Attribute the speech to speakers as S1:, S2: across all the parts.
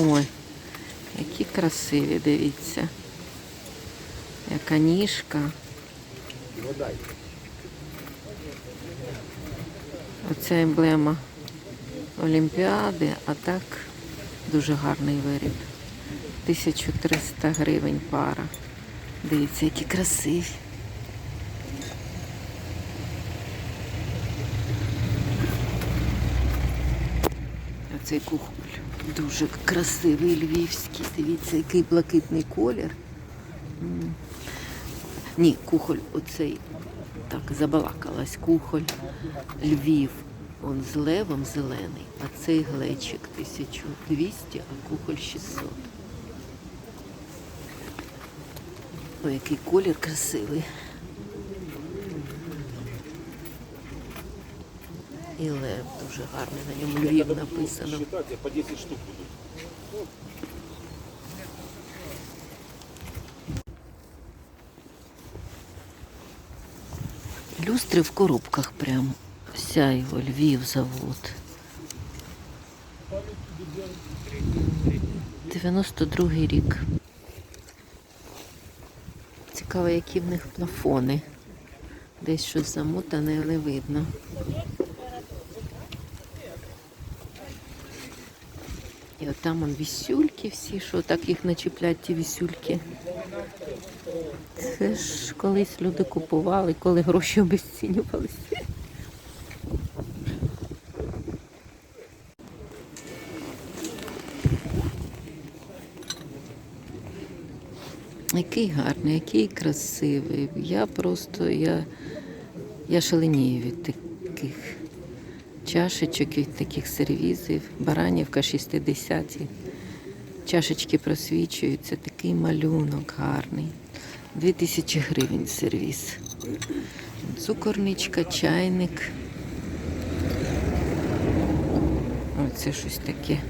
S1: Ой, які красиві, дивіться. Яка ніжка. Оця емблема Олімпіади, а так дуже гарний виріб. 1300 гривень пара. Дивіться, які красиві. А цей кухоль дуже красивий львівський. Дивіться, який блакитний колір. Ні, кухоль оцей. Так, забалакалась. Кухоль Львів. Он з левом зелений, а цей глечик 1200, а кухоль 600. Ой, який колір красивий. І лев дуже гарний, на ньому Львів написано.
S2: Я по 10 штук буду.
S1: Люстри в коробках прям. Сяйво, Львів, завод. 92-й рік. Цікаво, які в них плафони. Десь щось замотане, але видно. І от там он вісюльки всі, що так їх начіплять ті вісюльки. Це ж колись люди купували, коли гроші обесцінювалися. Який гарний, який красивий. Я просто я, я шаленію від таких чашечок, від таких сервізів. Баранівка 60 Чашечки просвічуються, такий малюнок гарний. 2000 гривень сервіс. Цукорничка, чайник. Оце щось таке.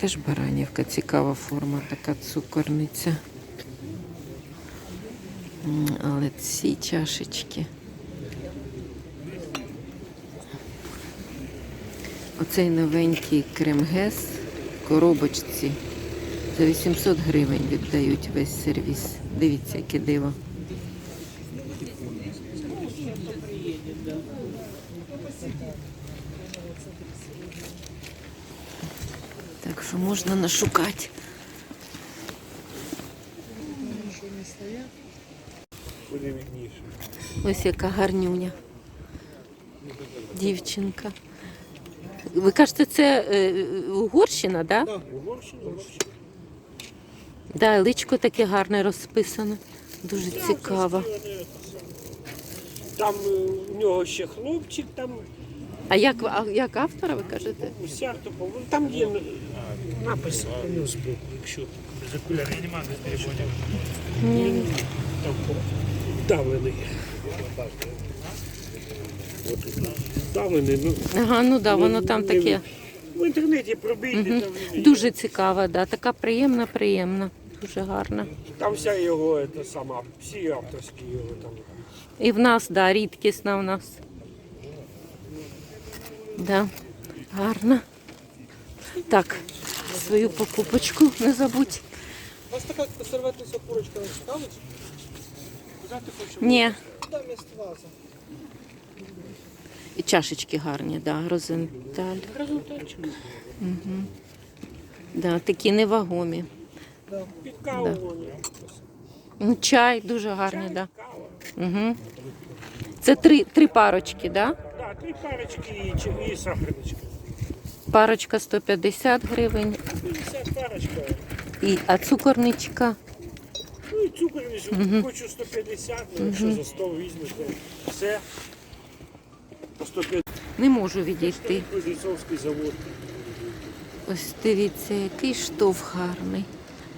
S1: Теж баранівка, цікава форма, така цукорниця. Але ці чашечки. Оцей новенький кремгес в коробочці за 800 гривень віддають весь сервіс. Дивіться, яке диво. Так що можна нашукати.
S2: Буде відніше.
S1: Ось яка гарнюня. Дівчинка. Ви кажете, це е, Угорщина, так? Да?
S2: Так, Угорщина.
S1: Да, личко таке гарне розписане. Дуже цікаво.
S3: Там е, у нього ще хлопчик, там
S1: А як, а як автора ви кажете?
S3: там є напис ну, збоку, якщо без окулярів. Я не можу
S1: Ні.
S3: Давлений. Давлений, ну
S1: Ага, ну да, воно там таке.
S3: в інтернеті пробійте, там,
S1: Дуже цікава, да. така приємна, приємна. Дуже гарна.
S3: там вся його це сама, всі авторські його там.
S1: І в нас, да, рідкісна в нас. Да, гарна. Так, свою покупочку не забудь.
S4: У вас така серветниця курочка цікавить?
S1: Ні. І чашечки гарні, да, розенталь.
S3: Результатчик.
S1: Да, такі невагомі.
S3: Під каву
S1: Да.
S3: вони.
S1: Ну, чай дуже гарний, да. Угу. Це три, три парочки, да?
S3: Да, три парочки і, і сахарнички.
S1: Парочка 150 гривень,
S3: 50 парочка.
S1: і, а цукорничка
S3: і цукор візьму, хочу 150, ну якщо за 100 візьмете, все. По 150
S1: не можу відійти.
S3: Кузнецовський завод.
S1: Ось дивіться, який штовх гарний.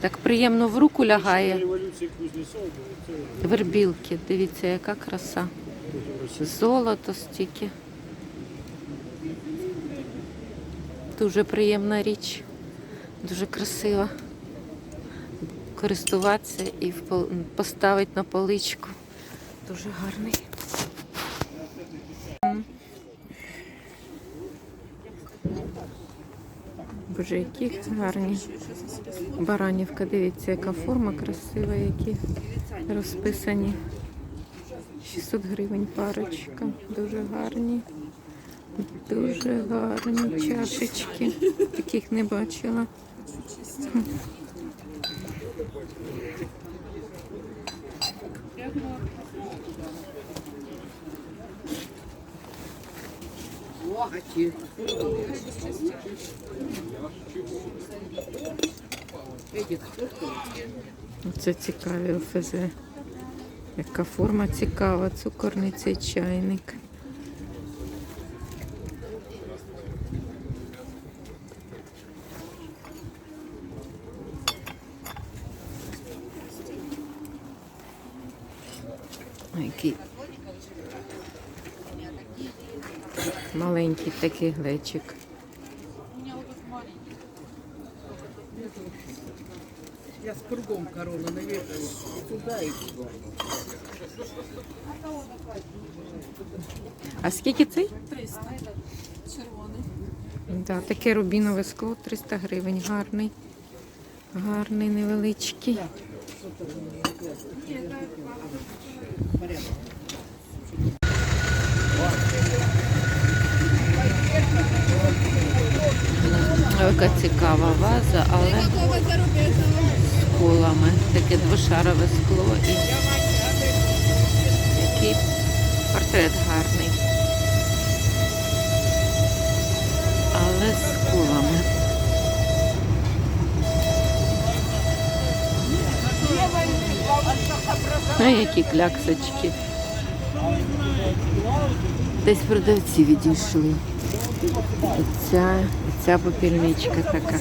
S1: Так приємно в руку лягає.
S3: революції Кузнецов були, це
S1: Вербілки, дивіться, яка краса. Золото стільки. Дуже приємна річ, дуже красива. Користуватися і поставити на поличку. Дуже гарний. Боже, які гарні. Баранівка, дивіться, яка форма красива, які розписані. 600 гривень парочка. Дуже гарні. Дуже гарні чашечки. Таких не бачила. Це цікаві ОФЗ. Яка форма цікава, цукорниця чайник. Ой, Який маленький такий глечик.
S5: Я с кругом корону навешаю. И туда, и туда.
S1: А скільки цей?
S6: 300. Червоний.
S1: Да, таке рубінове скло 300 гривень. Гарний. Гарний, невеличкий. Яка цікава ваза, але з колами. Таке двошарове скло і який портрет гарний. Але з колами. А які кляксочки. Десь продавці відійшли. Ця, ця попільничка така.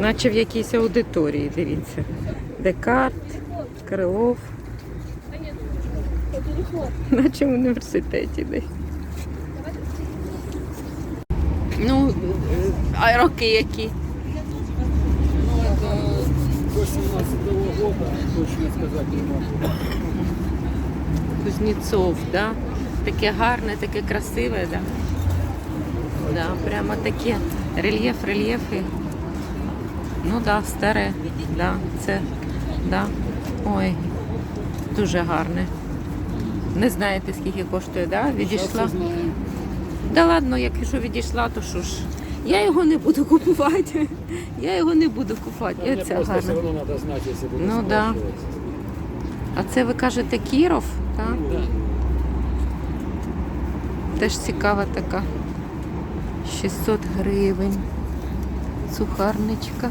S1: Наче в якійсь аудиторії, дивіться. Декарт, Крилов. Наче в університеті десь. Ну, а роки які?
S5: Ну, это 18 года, точно сказать не могу.
S1: Кузнєцов, да? Таке гарне, таке красиве, да? Да, прямо таке рельєф, рельєфи. Ну да, старе. Да, це, да. Ой, дуже гарне. Не знаєте, скільки коштує, да? Відійшла. Да ладно, якщо відійшла, то що ж. Я його не буду купувати. Я його не буду купувати. І Оця гарна.
S3: равно надо знать, если буду
S1: Ну да. А це ви кажете Кіров, так? Теж цікава така. 600 гривень. Сухарничка.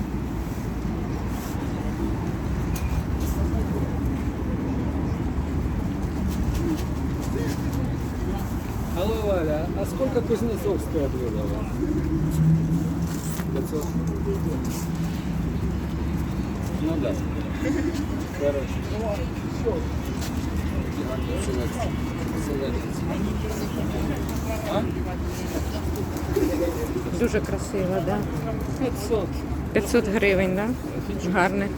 S5: Алло, Валя, а сколько Кузнецовская блюдо? 500. Ну да. А?
S1: Дуже красива, да?
S5: 500.
S1: 500 гривень, да? Гарне.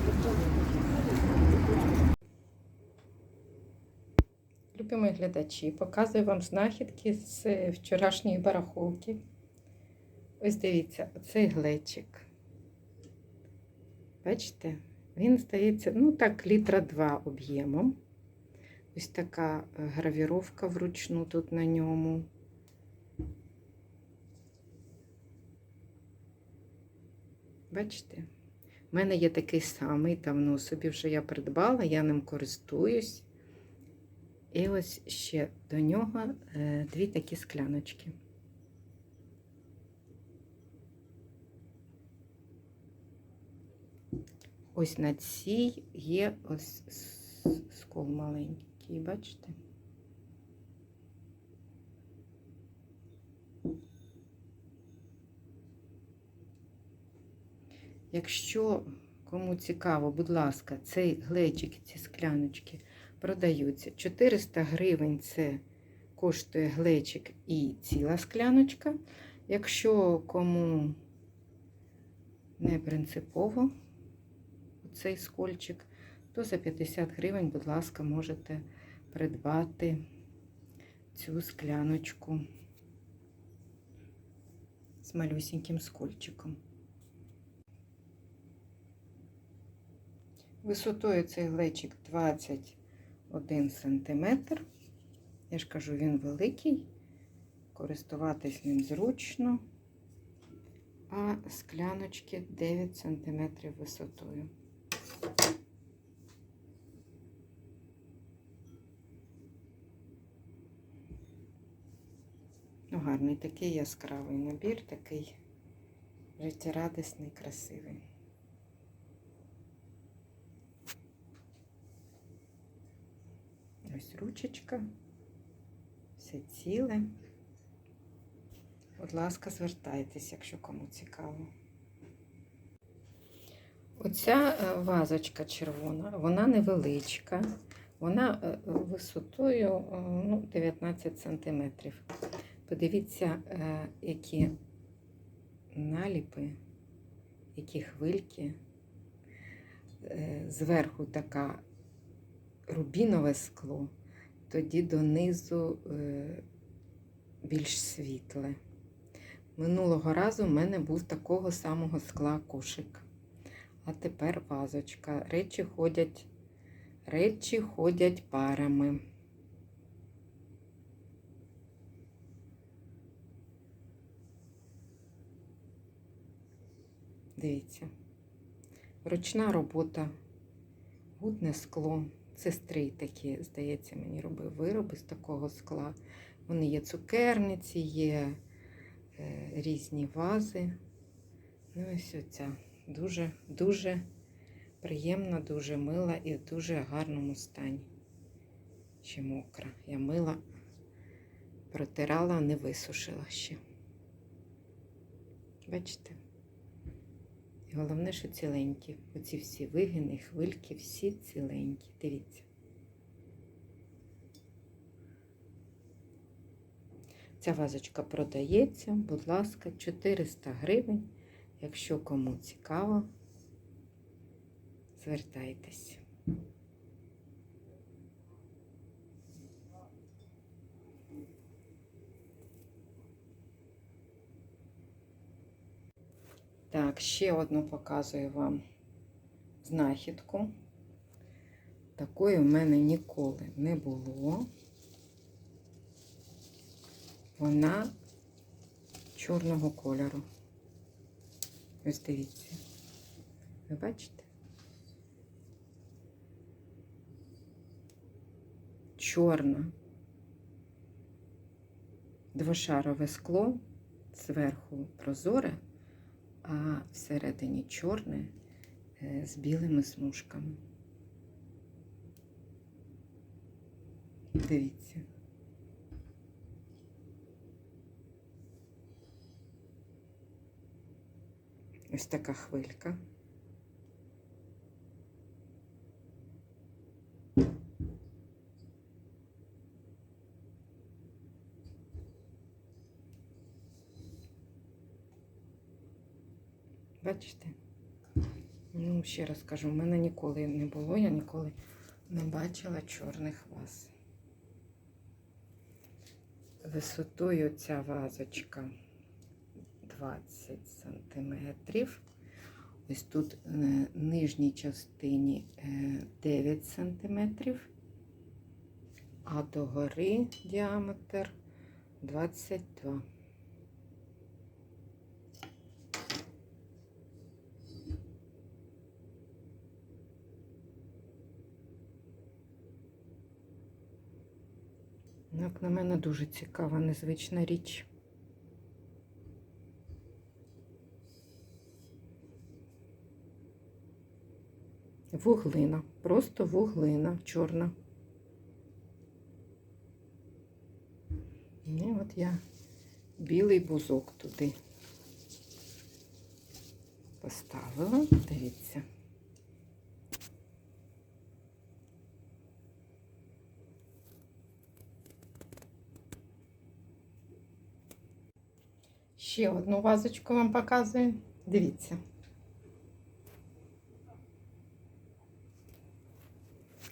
S1: Любимі глядачі, показую вам знахідки з вчорашньої барахолки. Ось дивіться, оцей глечик. Бачите? Він здається, ну так, літра два об'ємом. Ось така е, гравіровка вручну тут на ньому. Бачите? У мене є такий самий, давно собі вже я придбала, я ним користуюсь. І ось ще до нього е, дві такі скляночки. Ось на цій є ось скол маленький, бачите? Якщо кому цікаво, будь ласка, цей глечик, ці скляночки продаються. 400 гривень це коштує глечик і ціла скляночка. Якщо кому не принципово цей скольчик, то за 50 гривень, будь ласка, можете придбати цю скляночку з малюсіньким скольчиком. Висотою цей глечик 21 см. Я ж кажу, він великий, користуватись ним зручно, а скляночки 9 см висотою. Гарний такий яскравий набір, такий життєрадісний, красивий. Ось ручечка, все ціле. Будь ласка, звертайтесь, якщо кому цікаво. Оця е, вазочка червона, вона невеличка, вона е, висотою е, ну, 19 см. Подивіться, е, які наліпи, які хвильки. Е, Зверху така рубінове скло, тоді донизу е, більш світле. Минулого разу в мене був такого самого скла кошик. А тепер вазочка. Речі ходять, речі ходять парами. Дивіться. Ручна робота, гудне скло. Сестри такі, здається, мені робив вироби з такого скла. Вони є цукерниці, є е, різні вази. Ну, ось оця. Дуже, дуже приємна, дуже мила і в дуже гарному стані. Ще мокра. Я мила, протирала, не висушила ще. Бачите? І головне, що ціленькі. Оці всі вигини, хвильки, всі ціленькі. Дивіться. Ця вазочка продається, будь ласка, 400 гривень. Якщо кому цікаво, звертайтесь. Так, ще одну показую вам знахідку. Такої в мене ніколи не було. Вона чорного кольору. Ось дивіться. Ви бачите? Чорна. Двошарове скло, зверху прозоре, а всередині чорне е, з білими смужками. Дивіться. Ось така хвилька. Бачите? Ну, ще раз кажу, в мене ніколи не було, я ніколи не бачила чорних ваз. Висотою ця вазочка 20 сантиметрів. Ось тут на нижній частині е, 9 сантиметрів, а догори діаметр 22. Як на мене дуже цікава, незвична річ. Вуглина, просто вуглина чорна. І от я білий бузок туди поставила. Дивіться. Ще одну вазочку вам показую. Дивіться.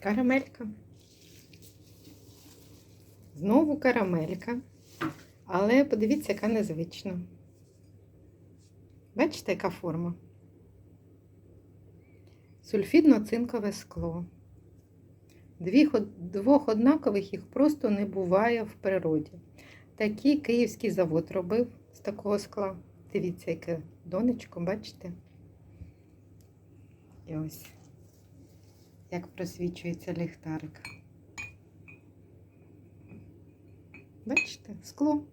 S1: Карамелька. Знову карамелька. Але подивіться, яка незвична. Бачите, яка форма? Сульфідно-цинкове скло. Дві, ход- двох однакових їх просто не буває в природі. Такий київський завод робив з такого скла. Дивіться, яке донечко, бачите? І ось як просвічується ліхтарик. Бачите, скло.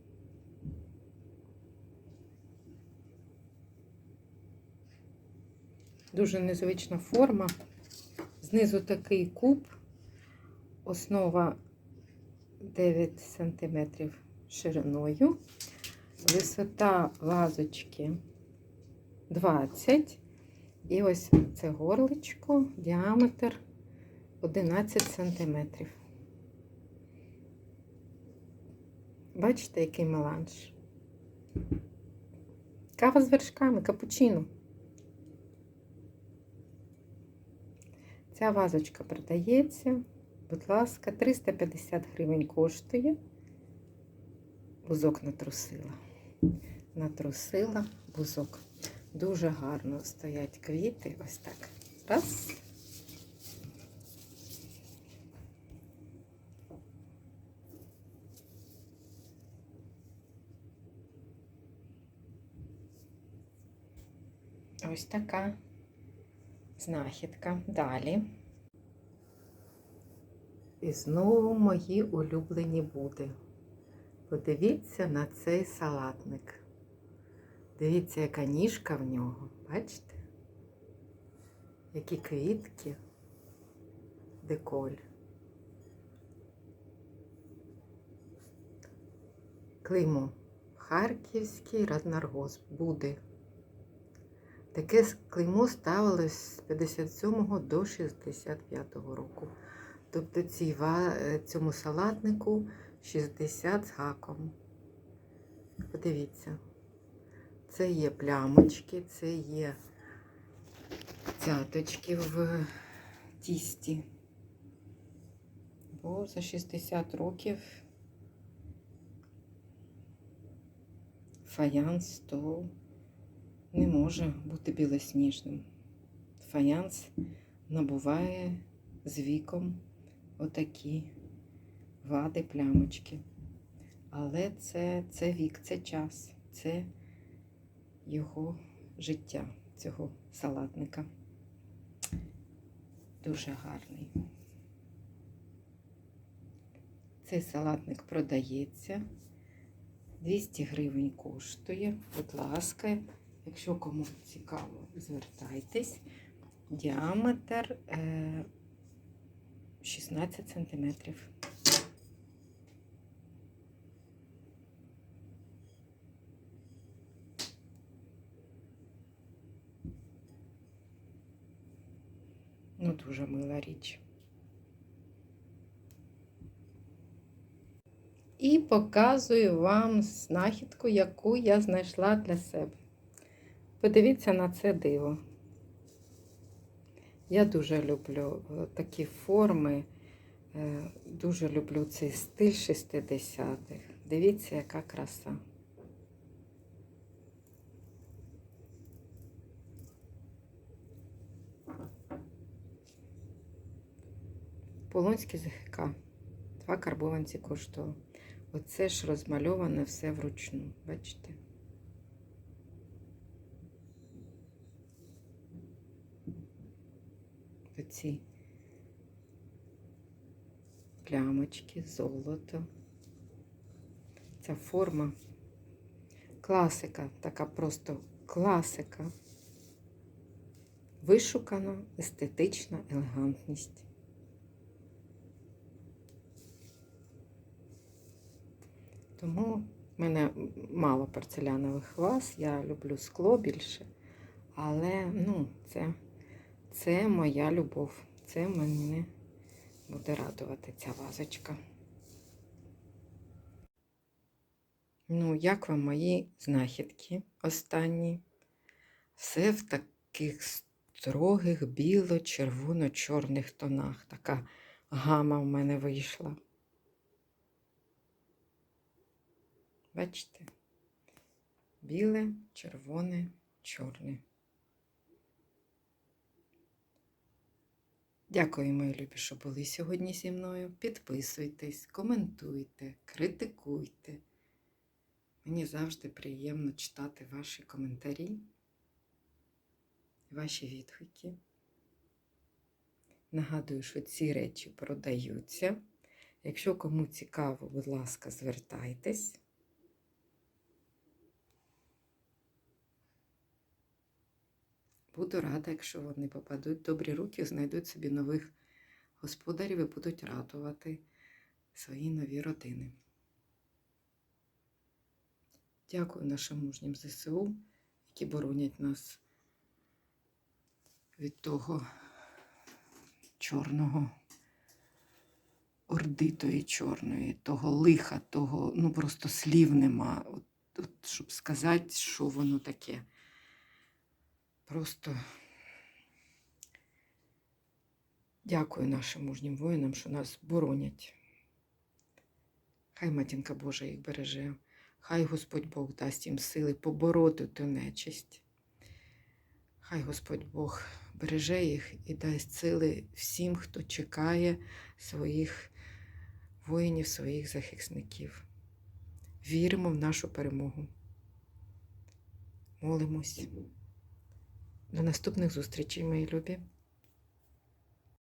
S1: Дуже незвична форма. Знизу такий куб, основа 9 см шириною, висота вазочки 20 і ось це горличко, діаметр 11 см. Бачите, який меланж? Кава з вершками, капучино. Ця вазочка продається. Будь ласка, 350 гривень коштує. Бузок натрусила. Натрусила бузок. Дуже гарно стоять квіти. Ось так. Раз. Ось така знахідка. Далі. І знову мої улюблені буди. Подивіться на цей салатник. Дивіться, яка ніжка в нього. Бачите? Які квітки, деколь. Клеймо. Харківський раднаргосп. Буди. Таке клеймо ставилось з 57 до 65 року. Тобто цій, цьому салатнику 60 з гаком. Подивіться. Це є плямочки, це є цяточки в тісті. Бо за 60 років фаянс то не може бути білосніжним. Фаянс набуває з віком отакі вади, плямочки. Але це, це вік, це час, це його життя, цього салатника. Дуже гарний. Цей салатник продається. 200 гривень коштує. Будь ласка, якщо кому цікаво, звертайтесь. Діаметр е, 16 сантиметрів. Ну, дуже мила річ. І показую вам знахідку, яку я знайшла для себе. Подивіться на це диво. Я дуже люблю е, такі форми, е, дуже люблю цей стиль 60-х. Дивіться, яка краса. Полонський ЗХК. Два карбованці коштував. Оце ж розмальоване все вручну. Бачите? Оці плямочки, золото. Ця форма класика, така просто класика. Вишукана, естетична елегантність. Тому в мене мало порцелянових ваз, я люблю скло більше. Але ну, це, це моя любов. Це мене буде радувати ця вазочка. Ну, як вам мої знахідки останні? Все в таких строгих біло-червоно-чорних тонах. Така гама в мене вийшла. Бачите? Біле, червоне, чорне. Дякую, мої любі, що були сьогодні зі мною. Підписуйтесь, коментуйте, критикуйте. Мені завжди приємно читати ваші коментарі, ваші відгуки. Нагадую, що ці речі продаються. Якщо кому цікаво, будь ласка, звертайтесь. Буду рада, якщо вони попадуть в добрі руки, знайдуть собі нових господарів і будуть радувати свої нові родини. Дякую нашим мужнім ЗСУ, які боронять нас від того чорного, ордитої чорної, того лиха, того, ну просто слів нема, от, от, щоб сказати, що воно таке. Просто дякую нашим мужнім воїнам, що нас боронять. Хай матінка Божа їх береже, хай Господь Бог дасть їм сили побороти ту нечисть. Хай Господь Бог береже їх і дасть сили всім, хто чекає своїх воїнів, своїх захисників. Віримо в нашу перемогу. Молимось. До наступних зустрічей, мої любі.